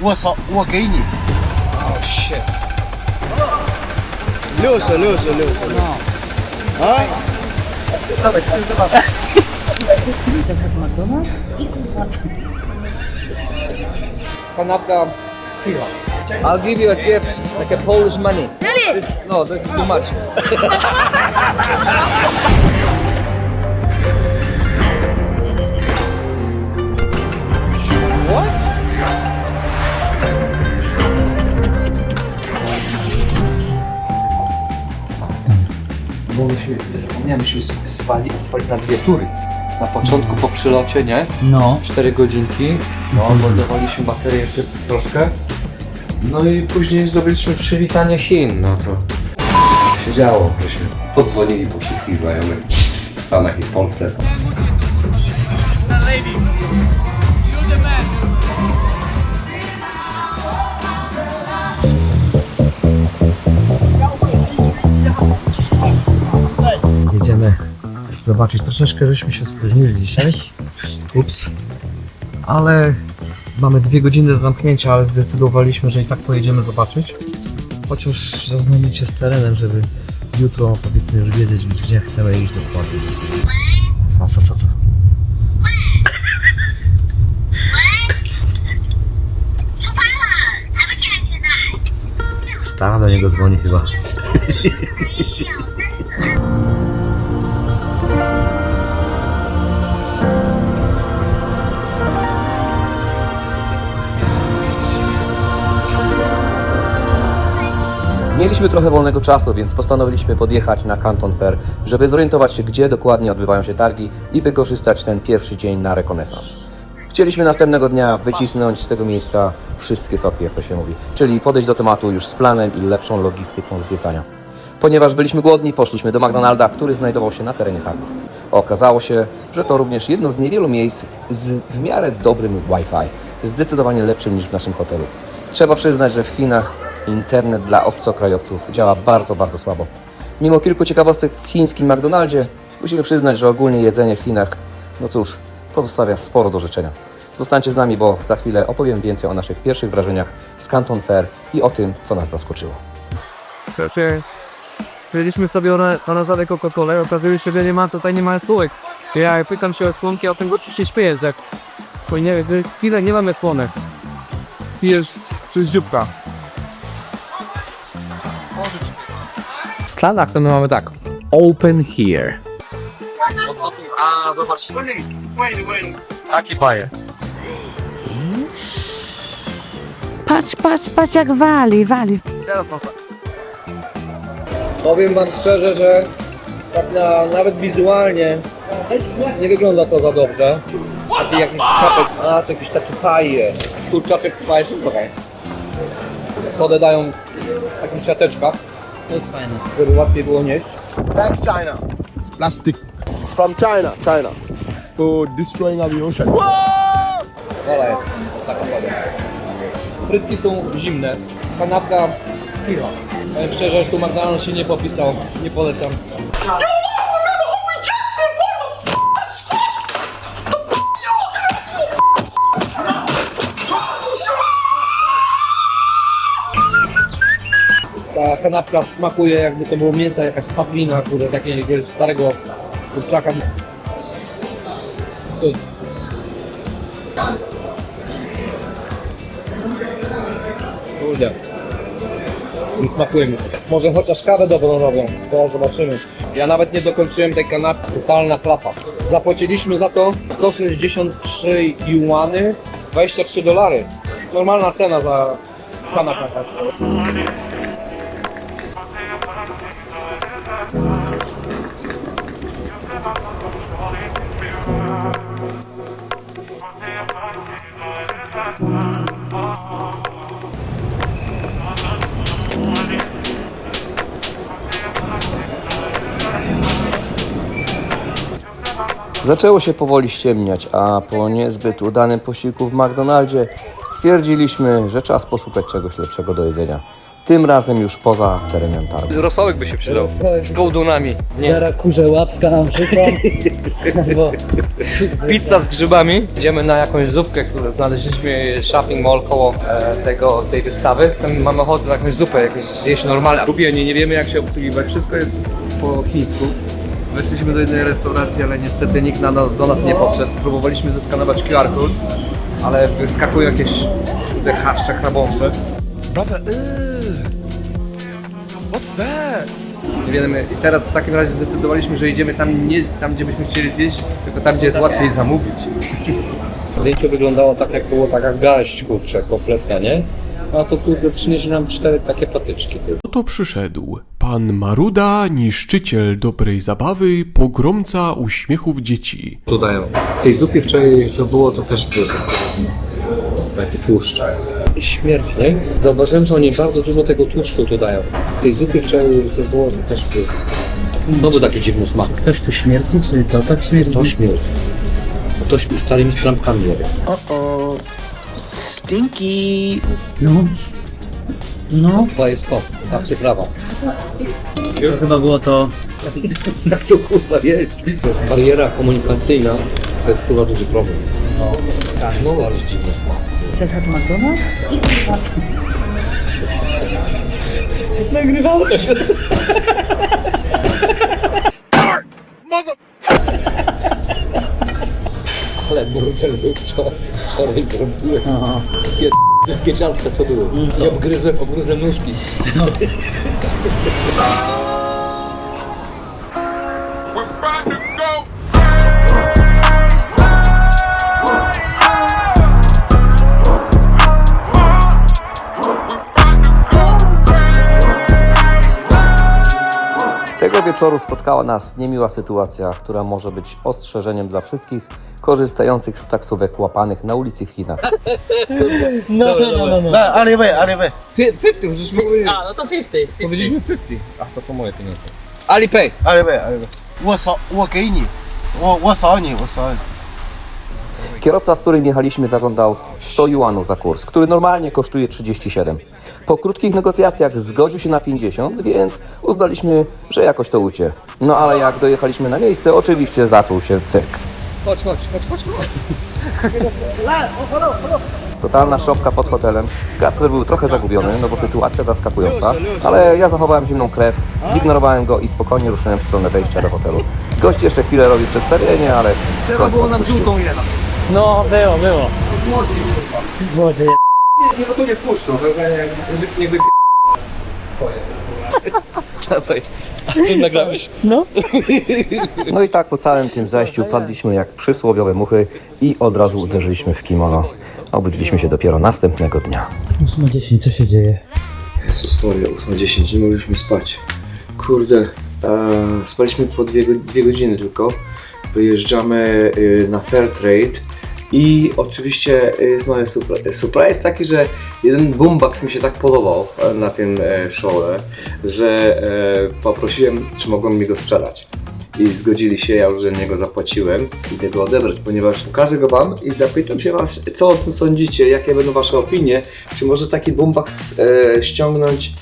我扫，我给你 Oh shit. 六十六十六十。啊？ Zachód McDonald's i kurwa. Kanapka piwa. I'll give you a gift, like a Polish money. Really? This, no, this is too much. Bo myśmy, zapomniałem, myśmy spali, spali na dwie tury. Na początku po przylocie, nie? No. 4 godzinki. No, ładowaliśmy baterię jeszcze troszkę. No i później zrobiliśmy przywitanie Chin, no to się działo, żeśmy podzwonili po wszystkich znajomych w Stanach i w Polsce. Zobaczyć. Troszeczkę żeśmy się spóźnili dzisiaj. Ups. Ale mamy dwie godziny do zamknięcia, ale zdecydowaliśmy, że i tak pojedziemy zobaczyć. Chociaż zaznajomić się z terenem, żeby jutro powiedzmy już wiedzieć, gdzie chcemy iść dokładnie. Co, co, co, co? Stara do niego dzwoni chyba. Mieliśmy trochę wolnego czasu, więc postanowiliśmy podjechać na Canton Fair, żeby zorientować się, gdzie dokładnie odbywają się targi i wykorzystać ten pierwszy dzień na rekonesans. Chcieliśmy następnego dnia wycisnąć z tego miejsca wszystkie soki, jak to się mówi, czyli podejść do tematu już z planem i lepszą logistyką zwiedzania. Ponieważ byliśmy głodni, poszliśmy do McDonalda, który znajdował się na terenie targów. Okazało się, że to również jedno z niewielu miejsc z w miarę dobrym Wi-Fi, zdecydowanie lepszym niż w naszym hotelu. Trzeba przyznać, że w Chinach internet dla obcokrajowców działa bardzo, bardzo słabo. Mimo kilku ciekawostek w chińskim McDonaldzie, musimy przyznać, że ogólnie jedzenie w Chinach, no cóż, pozostawia sporo do życzenia. Zostańcie z nami, bo za chwilę opowiem więcej o naszych pierwszych wrażeniach z Canton Fair i o tym, co nas zaskoczyło. Znaczy, wzięliśmy sobie na, na nazwę Coca-Colę, okazuje się, że nie ma, tutaj nie ma słówek. Ja pytam się o słonki, o tym się śmieje, jak bo nie chwilę nie mamy słonek. Pijesz przez dzióbka. Stanach to my mamy tak. Open here. A, zobacz. Taki paje. Patrz, patrz, patrz jak wali, wali. Teraz mam Powiem wam szczerze, że tak na, nawet wizualnie nie wygląda to za dobrze. Taki jakiś czapek, a to jakiś taki paj jest. Kurczaczek z pajem, słuchaj. Sodę dają w takich siateczkach. To jest fajne. Żeby łatwiej było nieść. That's China. Plastic. From China, China. For destroying our ocean. Wola jest taka soda. Frytki są zimne. Kanapka piwa. Powiem szczerze, tu McDonald's się nie popisał. Nie polecam. Ta kanapka smakuje jakby to było mięso, jakaś papina, kurde, takiego starego kurczaka. Kurde. Nie smakuje mi. Może chociaż kawę dobrą robią. To zobaczymy. Ja nawet nie dokończyłem tej kanapki. Totalna klapa. Zapłaciliśmy za to 163 juany, 23 dolary. Normalna cena za kanapę. Zaczęło się powoli ściemniać, a po niezbyt udanym posiłku w McDonaldzie stwierdziliśmy, że czas poszukać czegoś lepszego do jedzenia. tym razem już poza terenem targu. Rosołek by się przydał. Z kołdunami. Zaraz kurze łapska nam wrzucą. Bo Pizza z grzybami. Idziemy na jakąś zupkę, którą znaleźliśmy shopping mall koło e, tego, tej wystawy. Tam mamy ochotę na jakąś zupę, jakieś zjeść normalne. Gubieni, nie wiemy jak się obsługiwać. Wszystko jest po chińsku. Weszliśmy do jednej restauracji, ale niestety nikt na, do nas nie podszedł. Próbowaliśmy zeskanować QR code, ale wyskakują jakieś kurde, chaszcze, chrabąszcze. Brother, ugh. What's that? Nie wiemy, i teraz w takim razie zdecydowaliśmy, że idziemy tam nie tam, gdzie byśmy chcieli zjeść, tylko tam, gdzie jest łatwiej zamówić. Zdjęcie wyglądało tak, jak było taka garść, kurczę, kompletna, nie? A to kurde przyniesie nam cztery takie patyczki. Oto przyszedł pan Maruda, niszczyciel dobrej zabawy, pogromca uśmiechów dzieci. Tu dają. W tej zupie wczoraj co było, to też było takie tłuszcze. Śmierć, nie? Zauważyłem, że oni bardzo dużo tego tłuszczu tu dają. W tej zupie wczoraj co było, to też było. No był taki dziwny smak. ktoś tu śmierci, czy to tak śmierci? To śmierć. To śmierć starymi trampkami jadł. No. No, To jest to, ta przyprawa. to chyba było to. Jak to kurwa jest? To jest bariera komunikacyjna, to jest kurwa duży problem. Znowu ale dziwny smak. Cecha McDonald's? Ale burger był wczoraj, zrobiłem. Pier... Wszystkie ciasta co były. Nie obgryzłem, obgryzłem nóżki. Tego wieczoru spotkała nas niemiła sytuacja, która może być ostrzeżeniem dla wszystkich korzystających z taksówek łapanych na ulicy w Chinach. No, no, no, no. Arrivé, arrivé. 50, przecież w ogóle A, no to 50. powiedzieliśmy 50. Ach, to są moje pieniądze. Alipay. Arrivé, arrivé. 我扫，我给你，我我扫你，我扫你。 Kierowca, z którym jechaliśmy, zażądał 100 juanów za kurs, który normalnie kosztuje 37. Po krótkich negocjacjach zgodził się na 50, więc uznaliśmy, że jakoś to ucie. No ale jak dojechaliśmy na miejsce, oczywiście zaczął się cyrk. Chodź, chodź, chodź, chodź. chodź. Totalna szopka pod hotelem. Kacper był trochę zagubiony, no bo sytuacja zaskakująca, ale ja zachowałem zimną krew, zignorowałem go i spokojnie ruszyłem w stronę wejścia do hotelu. Gość jeszcze chwilę robi przedstawienie, ale w Trzeba końcu było nam odpuścił. No, było, było. Boże, Nie, no to nie wpuszczą, nie, nie wy... Czasaj. A ty nagrałeś? No i tak po całym tym zajściu padliśmy jak przysłowiowe muchy i od razu uderzyliśmy w kimono. Obudziliśmy się dopiero następnego dnia. 8.10, co się dzieje? Jezus Maria, 8.10, nie mogliśmy spać. Kurde, e, spaliśmy po dwie, dwie godziny tylko. Wyjeżdżamy y, na Fairtrade i oczywiście y, jest mały surprise. Surprise taki, że jeden boombox mi się tak podobał e, na tym e, show, że e, poprosiłem, czy mogą mi go sprzedać. I zgodzili się, ja już za niego zapłaciłem, idę go odebrać, ponieważ pokażę go Wam i zapytam się Was, co o tym sądzicie, jakie będą Wasze opinie, czy może taki boombox ściągnąć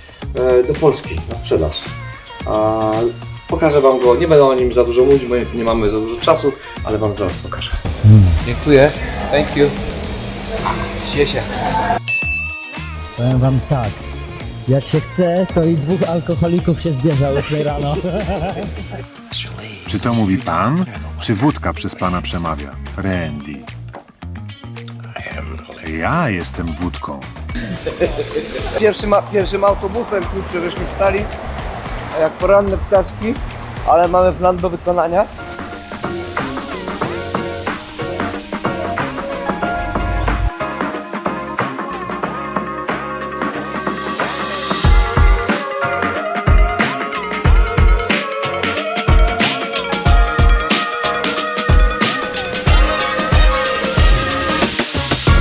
do Polski na sprzedaż. A, pokażę Wam go, nie będę o nim za dużo mówić, bo nie- mamy za dużo czasu, ale Wam zaraz pokażę. Dziękuję. Thank you. Cieszę się. Powiem wam tak. Jak się chce, to i dwóch alkoholików się zbierze o 8 rano. Czy to mówi pan, czy wódka przez pana przemawia? Randy. Ja jestem wódką. Pierwszym, pierwszym autobusem, kurczę, żeśmy wstali, jak poranne ptaszki, ale mamy plan do wykonania.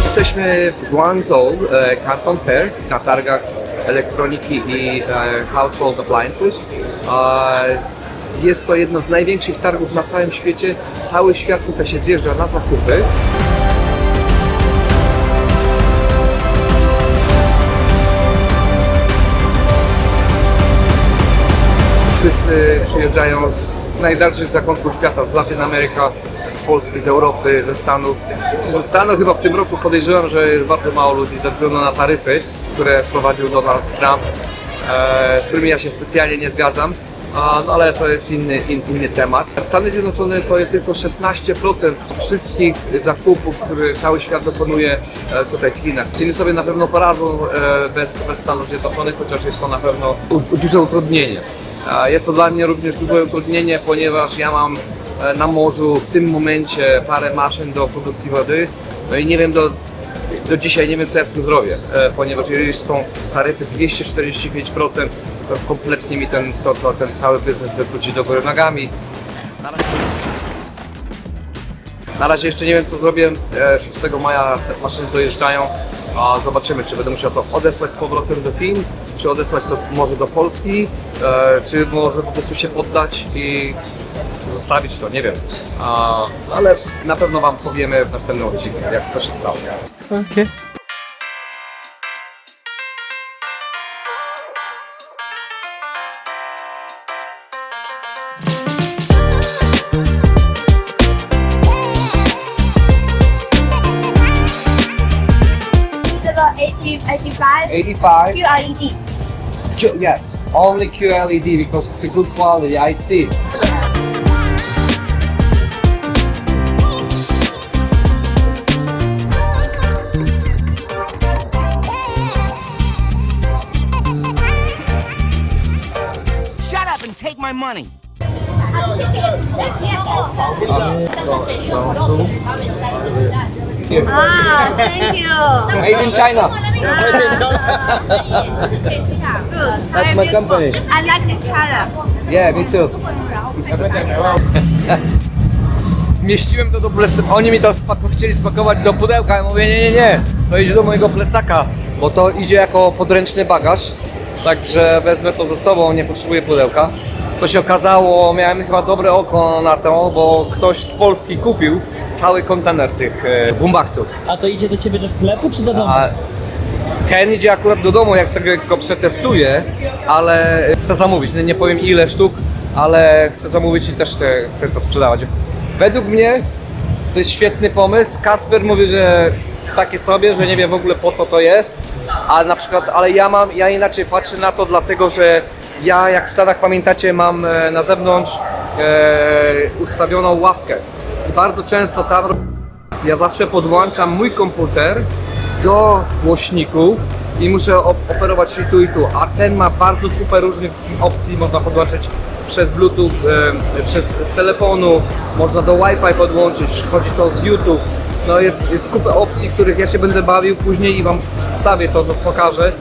Jesteśmy w Guangzhou e, Canton Fair na targach elektroniki i e, household appliances. Jest to jedno z największych targów na całym świecie. Cały świat tutaj się zjeżdża na zakupy. Wszyscy przyjeżdżają z najdalszych zakątków świata, z Latin Ameryka, z Polski, z Europy, ze Stanów. Czy ze Stanów chyba w tym roku podejrzewam, że jest bardzo mało ludzi ze względu na taryfy, które wprowadził Donald Trump, e, z którymi ja się specjalnie nie zgadzam. No ale to jest inny, in, inny temat. Stany Zjednoczone to jest tylko 16% wszystkich zakupów, które cały świat dokonuje e, tutaj w Chinach. Chiny sobie na pewno poradzą e, bez, bez Stanów Zjednoczonych, chociaż jest to na pewno duże utrudnienie. Jest to dla mnie również duże utrudnienie, ponieważ ja mam na morzu w tym momencie parę maszyn do produkcji wody no i nie wiem do, do dzisiaj nie wiem co ja z tym zrobię, e, ponieważ jeżeli są taryfy 245%, to kompletnie mi ten, to, to, ten cały biznes wywróci do góry nogami. Na razie, na razie jeszcze nie wiem co zrobię, e, 6 maja te maszyny dojeżdżają, a zobaczymy czy będę musiał to odesłać z powrotem do Chin, czy odesłać to może do Polski, e, czy może po prostu się poddać i zostawić to, nie wiem. A, ale na pewno Wam powiemy w następnym odcinku, jak co się stało. About 18, 85 85. QLED. Q- yes, only QLED because it's a good quality. I see. Money. Ah, thank you. Made in China. Good. That's my company. I like this color. Yeah, me too. Zmieściłem to do plecaka. Oni mi to spako- chcieli spakować do pudełka. Ja mówię, nie, nie, nie. To idzie do mojego plecaka, bo to idzie jako podręczny bagaż. Także wezmę to ze sobą, nie potrzebuję pudełka. Co się okazało, miałem chyba dobre oko na to, bo ktoś z Polski kupił cały kontener tych e, boomboxów. A to idzie do ciebie do sklepu czy do domu? A ten idzie akurat do domu, jak sobie go przetestuję, ale chcę zamówić. Nie, nie powiem ile sztuk, ale chcę zamówić i też chcę, chcę to sprzedawać. Według mnie to jest świetny pomysł. Kacper mówi, że takie sobie, że nie wie w ogóle po co to jest, a na przykład, ale ja mam, ja inaczej patrzę na to, dlatego że ja, jak w Stanach pamiętacie, mam e, na zewnątrz e, ustawioną ławkę. I bardzo często tam ja zawsze podłączam mój komputer do głośników i muszę op- operować i tu i tu, a ten ma bardzo kupę różnych opcji, można podłączyć przez Bluetooth, e, przez z telefonu, można do Wi-Fi podłączyć, chodzi to z YouTube. No jest, jest kupę opcji, których ja się będę bawił później i Wam przedstawię to, co pokażę,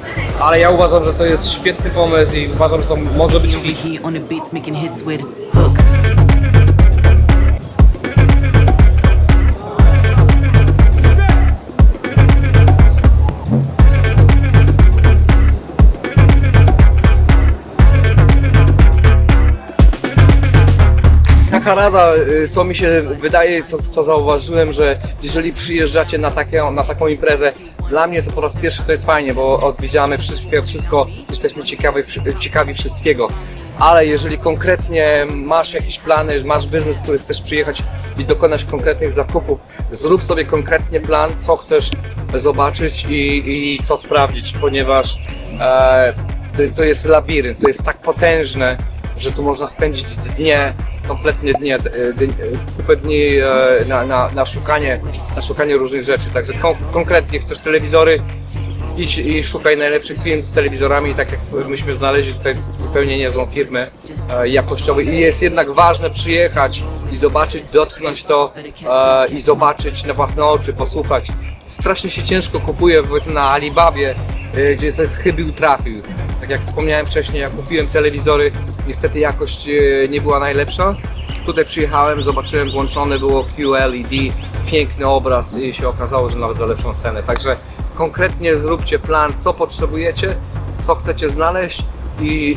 ale ja uważam, że to jest świetny pomysł i uważam, że to może być hit. Taka rada, y, co mi się wydaje, co, co zauważyłem, że jeżeli przyjeżdżacie na, takie, na taką imprezę, dla mnie to po raz pierwszy to jest fajnie, bo odwiedziamy wszystkie, wszystko, jesteśmy ciekawi, ciekawi wszystkiego. Ale jeżeli konkretnie masz jakieś plany, masz biznes, który chcesz przyjechać i dokonać konkretnych zakupów, zrób sobie konkretnie plan, co chcesz zobaczyć i, i co sprawdzić, ponieważ e, to jest labirynt, to jest tak potężne, że tu można spędzić dnie, kompletnie dnie, e, e, kupę dni e, na, na, na, szukanie, na szukanie różnych rzeczy. Także kon, konkretnie chcesz telewizory, idź i szukaj najlepszych firm z telewizorami, tak jak myśmy znaleźli tutaj zupełnie niezłą firmę e, i jest jednak ważne przyjechać i zobaczyć, dotknąć to e, i zobaczyć na własne oczy, posłuchać. Strasznie się ciężko kupuje powiedzmy na Alibabie, e, gdzie to jest chybił trafił. Tak jak wspomniałem wcześniej, ja kupiłem telewizory, niestety jakość e, nie była najlepsza. Tutaj przyjechałem, zobaczyłem, włączone było QLED, piękny obraz i się okazało, że nawet za lepszą cenę. Także konkretnie zróbcie plan, co potrzebujecie, co chcecie znaleźć i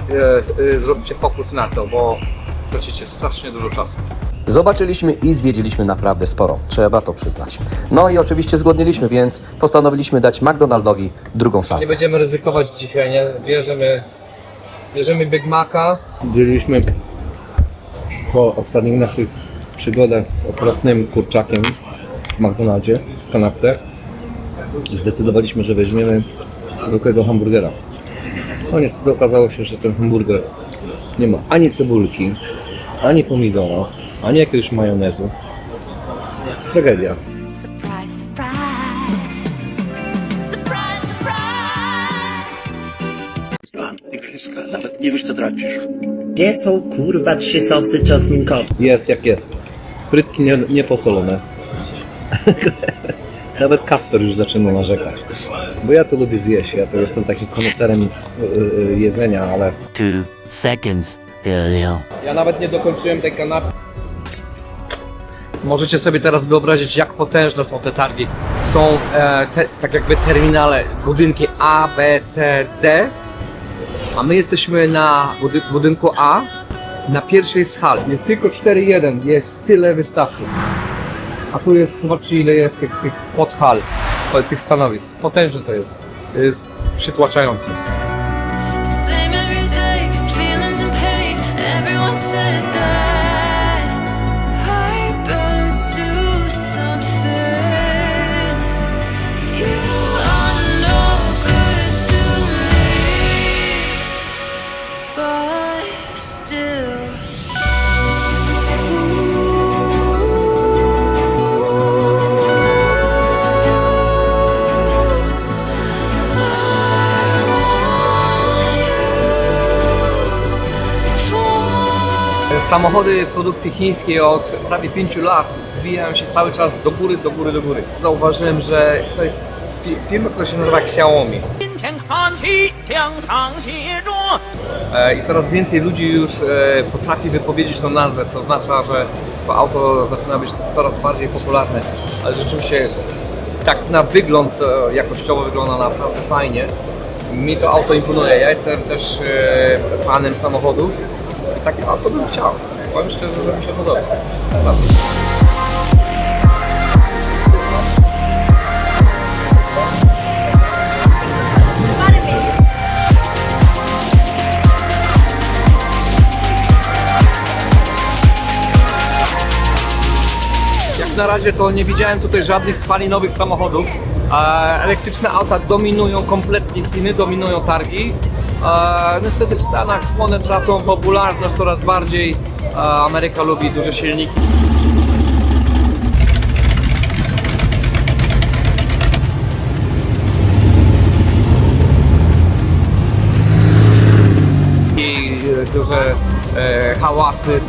e, e, zróbcie fokus na to, bo stracicie strasznie dużo czasu. Zobaczyliśmy i zwiedziliśmy naprawdę sporo, trzeba to przyznać. No i oczywiście zgodniliśmy, więc postanowiliśmy dać McDonaldowi drugą Nie szansę. będziemy ryzykować dzisiaj, nie? Bierzemy Bierzemy Big Maca. Dzieliliśmy po ostatnich naszych przygodach z okropnym kurczakiem w McDonaldzie, w kanapce. Zdecydowaliśmy, że weźmiemy zwykłego hamburgera. No niestety okazało się, że ten hamburger nie ma ani cebulki, ani pomidora, ani jakiegoś majonezu. To jest tragedia. Nawet nie wiesz co tracisz. Gdzie są kurwa trzy sosy czosnkowe? Jest jak jest. Frytki nie, nie posolone. Nawet Kasper już zaczyna narzekać. Bo ja to lubię zjeść, ja to jestem takim koneserem y, y, jedzenia, ale... Two seconds earlier. Ja nawet nie dokończyłem tej kanapy. Możecie sobie teraz wyobrazić, jak potężne są te targi. Są e, te, tak jakby terminale, budynki A, B, C, D. A my jesteśmy na budy w budynku A, na pierwszej z hal. Jest tylko 4-1, jest tyle wystawców. A tu jest, zobaczcie ile jest tych, tych podhal, tych stanowisk. Potężne to jest. To jest przytłaczające. Same every day, feelings and pain. Everyone said that Samochody produkcji chińskiej od prawie 5 lat zbijają się cały czas do góry, do góry, do góry. Zauważyłem, że to jest fi- firma, która się nazywa Xiaomi. E, I coraz więcej ludzi już e, potrafi wypowiedzieć tą nazwę, co oznacza, że to auto zaczyna być coraz bardziej popularne. Ale rzeczywiście tak na wygląd jakościowo wygląda naprawdę fajnie. Mi to auto imponuje. Ja jestem też e, fanem samochodów takie auto bym chciał. Powiem szczerze, że mi się podoba. Bardzo. Jak na razie to nie widziałem tutaj żadnych spalinowych samochodów. E, Elektryczne auta dominują kompletnie Chiny, dominują targi. E, Niestety w Stanach one tracą popularność coraz bardziej. E, Ameryka lubi duże silniki. I e, duże e, hałasy.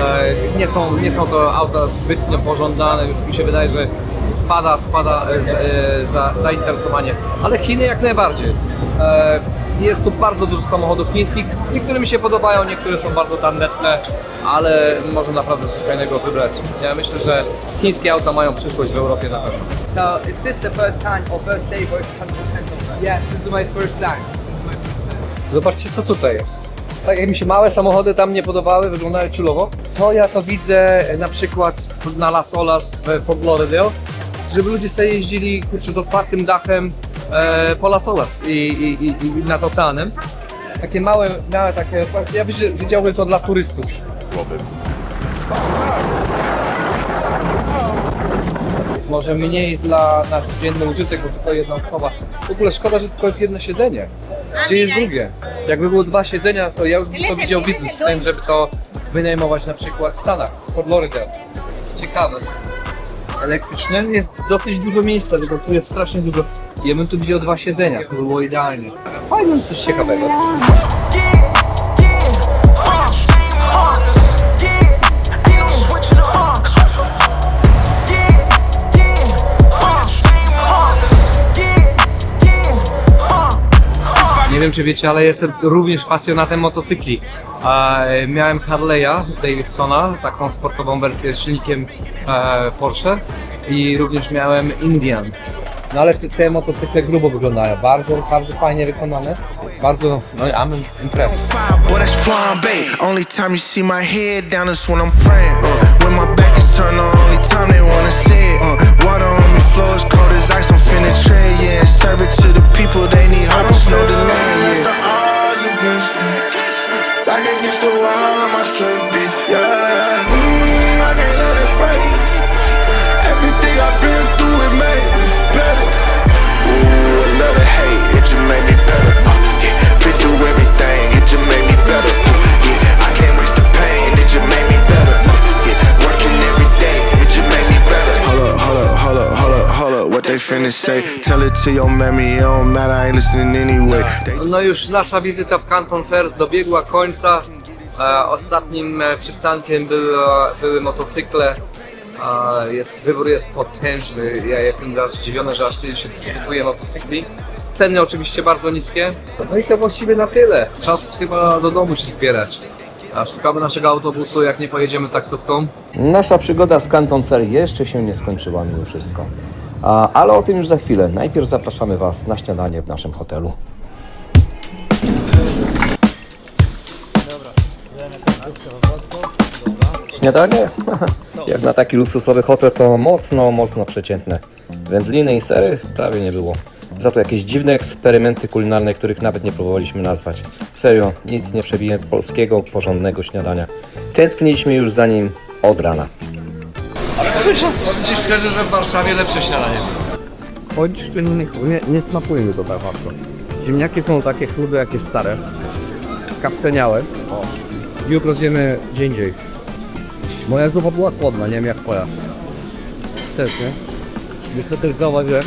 E, nie są, nie są to auta zbytnio pożądane, już mi się wydaje, że spada, spada e, e, za, zainteresowanie, ale Chiny jak najbardziej. E, jest tu bardzo dużo samochodów chińskich, niektóre mi się podobają, niektóre są bardzo tandetne, ale można naprawdę coś fajnego wybrać. Ja myślę, że chińskie auta mają przyszłość w Europie na pewno. So, is this the first time or first day for Canton? Yes, this is my first time. This is my first time. Zobaczcie, co tutaj jest. Tak jak mi się małe samochody tam nie podobały, wyglądały ciulowo, to ja to widzę na przykład na Las Olas w Fort Lauderdale, żeby ludzie sobie jeździli kurczę, z otwartym dachem e, po Las Olas i, i, i, i nad oceanem. Takie małe, małe takie, ja widzi- widziałbym to dla turystów. Może mniej dla na codzienny użytek, bo tylko jedna osoba. W ogóle szkoda, że tylko jest jedno siedzenie. Gdzie jest drugie? Jakby było dwa siedzenia, to ja już bym to widział biznes w tym, żeby to wynajmować na przykład w Stanach, w Fort Lauderdale. Ciekawe. Elektryczne jest dosyć dużo miejsca, tylko tu jest strasznie dużo. Ja bym tu widział dwa siedzenia, to by było idealnie. Fajnie, coś ciekawego. Nie wiem czy wiecie, ale jestem również pasjonatem motocykli. Miałem Harley'a Davidsona, taką sportową wersję z silnikiem e, Porsche i również miałem Indian. No ale te, motocykle grubo wyglądają, bardzo, bardzo fajnie wykonane, bardzo, no I'm impressed. turn the only time they wanna see it. Uh, water on me, flow is cold as ice, I'm finna trade, yeah. And serve it to the people, they need hope, it's no delay. Yeah. the odds against me. Like finna say. Tell it to your mammy, it don't matter, I ain't listening anyway. No już nasza wizyta w Canton Fair dobiegła końca. E, ostatnim e, przystankiem były, były motocykle. E, jest, wybór jest potężny. Ja jestem aż zdziwiony, że aż tyle się kupuje motocykli. Ceny oczywiście bardzo niskie. No i to właściwie na tyle. Czas chyba do domu się zbierać. A szukamy naszego autobusu, jak nie pojedziemy taksówką. Nasza przygoda z Canton Fair jeszcze się nie skończyła mimo wszystko. Ale o tym już za chwilę. Najpierw zapraszamy Was na śniadanie w naszym hotelu. Śniadanie? Jak na taki luksusowy hotel to mocno, mocno przeciętne. Wędliny i sery prawie nie było. Za to jakieś dziwne eksperymenty kulinarne, których nawet nie próbowaliśmy nazwać. Serio, nic nie przebije polskiego, porządnego śniadania. Tęskniliśmy już za nim od rana. Powiem szczerze, że w Warszawie lepsze śniadanie. Choć nie, nie smakuje mi to tak bardzo. Ziemniaki są takie chrude, jakie stare. Skapceniałe. O. Jutro zjemy gdzie indziej. Moja zupa była chłodna, nie wiem jak twoja. Też, nie? Wiesz co też zauważyłem?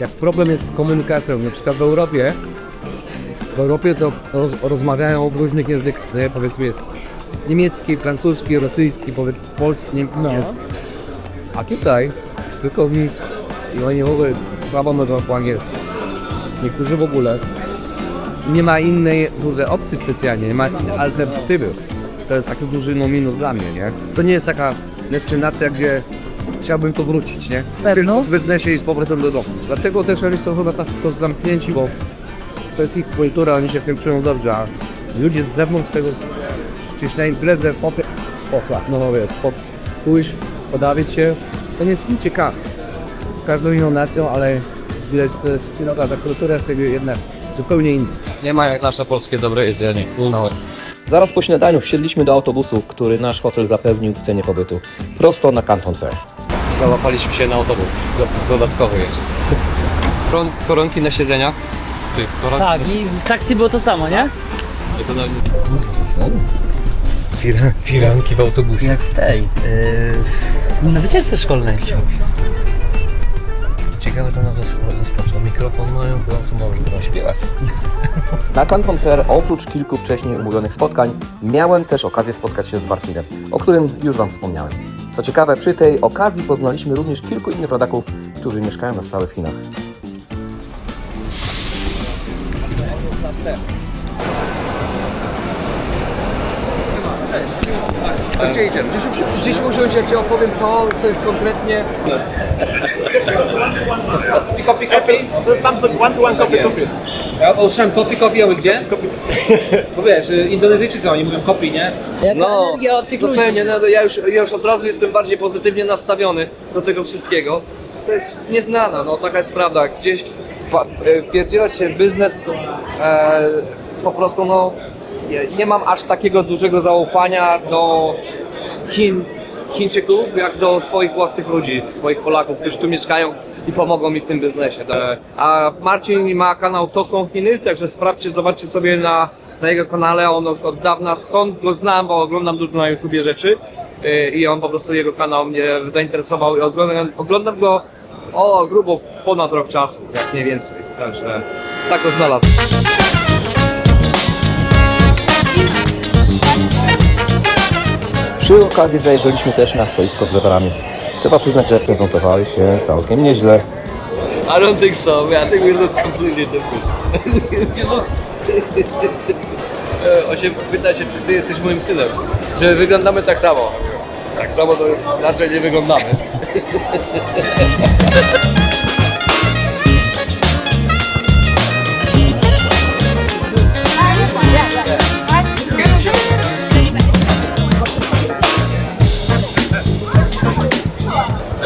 Jak problem jest z komunikacją, na przykład w Europie, w Europie to roz, rozmawiają w różnych językach, nie? Powiedzmy jest niemiecki, francuski, rosyjski, polski, nie, niemiecki. A tutaj jest tylko Mińsk i oni w ogóle słabo mówią po angielsku. Niektórzy w ogóle. Nie ma innej kurde, opcji specjalnie, nie ma innej alternatywy. To jest taki duży no minus dla mnie, nie? To nie jest taka destynacja, gdzie chciałbym tu wrócić, nie? Pewno? Wyznę się i z powrotem do domu. Dlatego też oni są chyba tak to zamknięci, bo to jest ich kultura, oni się w tym czują dobrze, a ludzie z zewnątrz tego gdzieś na imprezę popy... Pochła, no wiesz, po, pójść, podawić się, to nie jest mi ciekawe. Każdą inną nacją, ale widać, to jest no, ta kultura jest jakby jednak zupełnie inna. Nie ma jak nasze polskie dobre jedzenie. No. Zaraz po śniadaniu wsiedliśmy do autobusu, który nasz hotel zapewnił w cenie pobytu. Prosto na Canton Fair. Załapaliśmy się na autobus. Do, dodatkowy jest. Koron, koronki na siedzeniach. Ty, koronki Tak, i w taksji było to samo, nie? To na... Fira, firanki w autobusie. Jak w tej, yy, na wycieczce szkolnej. Ciekawe co nas zaskoczyło. Mikrofon mają, chyba co może będą śpiewać. Na Canton Fair oprócz kilku wcześniej umówionych spotkań miałem też okazję spotkać się z Marcinem, o którym już Wam wspomniałem. Co ciekawe, przy tej okazji poznaliśmy również kilku innych rodaków, którzy mieszkają na stałe w Chinach. To gdzie idziemy? Gdzieś, usi- gdzieś jak Ci opowiem to, co jest konkretnie. Kopi, kopi? Tam są one to one copy, copy. Ja usłyszałem coffee, coffee, a wy gdzie? Bo wiesz, y, Indonezyjczycy oni mówią kopi, nie? No, zupełnie, no, to ja, już, ja już od razu jestem bardziej pozytywnie nastawiony do tego wszystkiego. To jest nieznana, no taka jest prawda. Gdzieś wpa- e, wpierdzielać się w biznes e, po prostu, no nie- mam aż takiego dużego zaufania do Chin, Chińczyków, jak do swoich własnych ludzi, swoich Polaków, którzy tu mieszkają i pomogą mi w tym biznesie. E, A Marcin ma kanał To są Chiny, także sprawdźcie, zobaczcie sobie na, na jego kanale, on już od dawna stąd go znam, bo oglądam dużo na YouTubie rzeczy E, i on po prostu, jego kanał mnie zainteresował i oglądam, oglądam go o grubo ponad rok czasu, jak mniej więcej, także tak go znalazł. Przy okazji zajrzeliśmy też na stoisko z zebrami. Trzeba przyznać, że prezentowały się całkiem nieźle. I don't think so. I think we look completely different. you look... On się pyta się, czy ty jesteś moim synem. Że wyglądamy tak samo. Tak samo to raczej nie wyglądamy.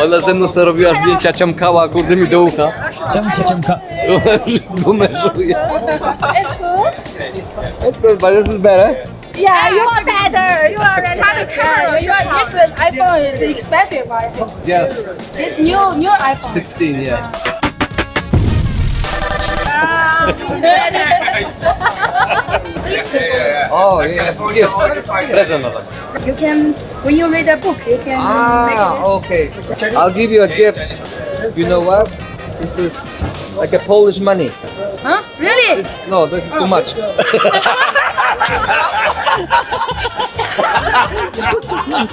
Ona ze mną sobie robiła zdjęcia, ciamkała, kurde mi do ucha. Czemu cię ciemka? Mężuje. It's cool. It's good, but this is better. Yeah, you are better. You are better. How the camera? You are, yes, the iPhone is expensive, I think. Yeah, This new new iPhone. 16, yeah. Oh, yeah, gift. Present na tak. You can when you read a book, you can Ah, this. okay. I'll give you a gift. You know what? This is like a Polish money. Huh? Really? This, no, this is too much.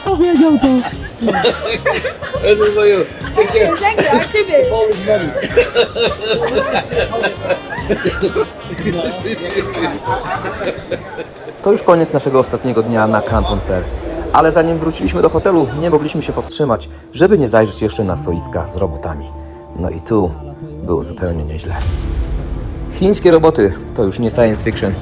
Powiedział to. This is for you. Take care. Thank you. I keep it. Polish money. To już koniec naszego ostatniego dnia na Canton Fair. Ale zanim wróciliśmy do hotelu, nie mogliśmy się powstrzymać, żeby nie zajrzeć jeszcze na stoiska z robotami. No i tu było zupełnie nieźle. Chińskie roboty to już nie science fiction.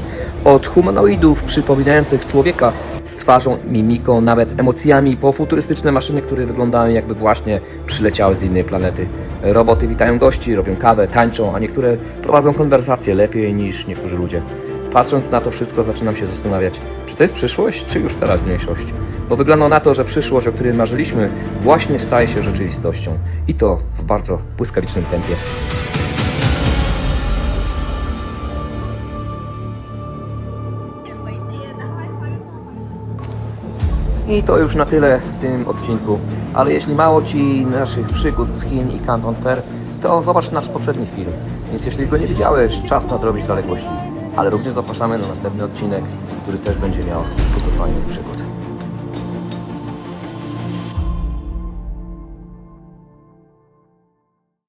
Od humanoidów przypominających człowieka z twarzą, mimiką, nawet emocjami, po futurystyczne maszyny, które wyglądają jakby właśnie przyleciały z innej planety. Roboty witają gości, robią kawę, tańczą, a niektóre prowadzą konwersacje lepiej niż niektórzy ludzie. Patrząc na to wszystko, zaczynam się zastanawiać, czy to jest przyszłość, czy już teraźniejszość. Bo wygląda na to, że przyszłość, o której marzyliśmy, właśnie staje się rzeczywistością. I to w bardzo błyskawicznym tempie. I to już na tyle w tym odcinku. Ale jeśli mało Ci naszych przygód z Chin i Canton Fair, to zobacz nasz poprzedni film. Więc jeśli go nie widziałeś, czas nadrobić zaległości. Ale również zapraszamy na następny odcinek, który też będzie miał kilku fajnych przygód.